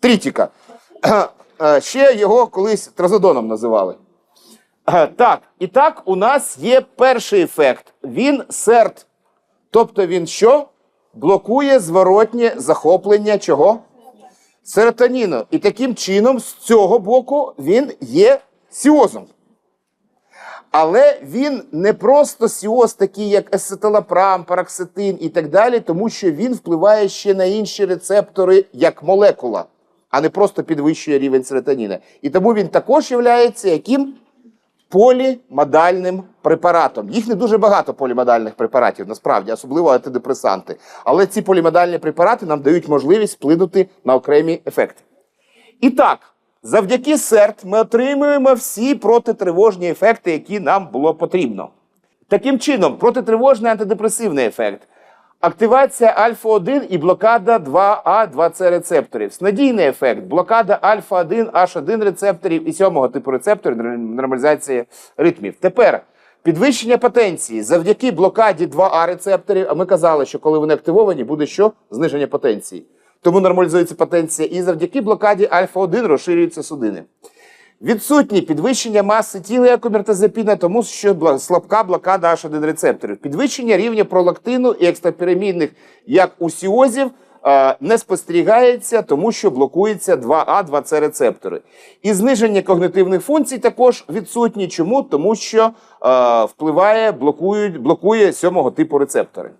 Трітіка. Е, Ще його колись тразодоном називали. Е, Так, і так у нас є перший ефект. Він серд. Тобто він що? Блокує зворотнє захоплення чого? Серотоніну. І таким чином, з цього боку, він є сіозом. Але він не просто сіоз, такий як есетилапрам, параксетин і так далі, тому що він впливає ще на інші рецептори як молекула, а не просто підвищує рівень серотоніна. І тому він також є яким полімодальним препаратом. Їх не дуже багато полімодальних препаратів, насправді, особливо антидепресанти. Але ці полімодальні препарати нам дають можливість вплинути на окремі ефекти. І так, завдяки СЕРТ ми отримуємо всі протитривожні ефекти, які нам було потрібно. Таким чином, протитривожний антидепресивний ефект. Активація альфа-1 і блокада 2А, 2С рецепторів. Снадійний ефект блокада альфа-1, H1 рецепторів і сьомого типу рецепторів нормалізація ритмів. Тепер підвищення потенції завдяки блокаді 2А рецепторів. А ми казали, що коли вони активовані, буде що? Зниження потенції. Тому нормалізується потенція і завдяки блокаді альфа-1 розширюються судини. Відсутні підвищення маси тіла як у тому що слабка блокада H1 рецепторів. Підвищення рівня пролактину і екстраперемінних, як у сіозів, не спостерігається, тому що блокується 2А, 2С рецептори. І зниження когнитивних функцій також відсутні. Чому? Тому що е, впливає, блокують, блокує сьомого типу рецептори.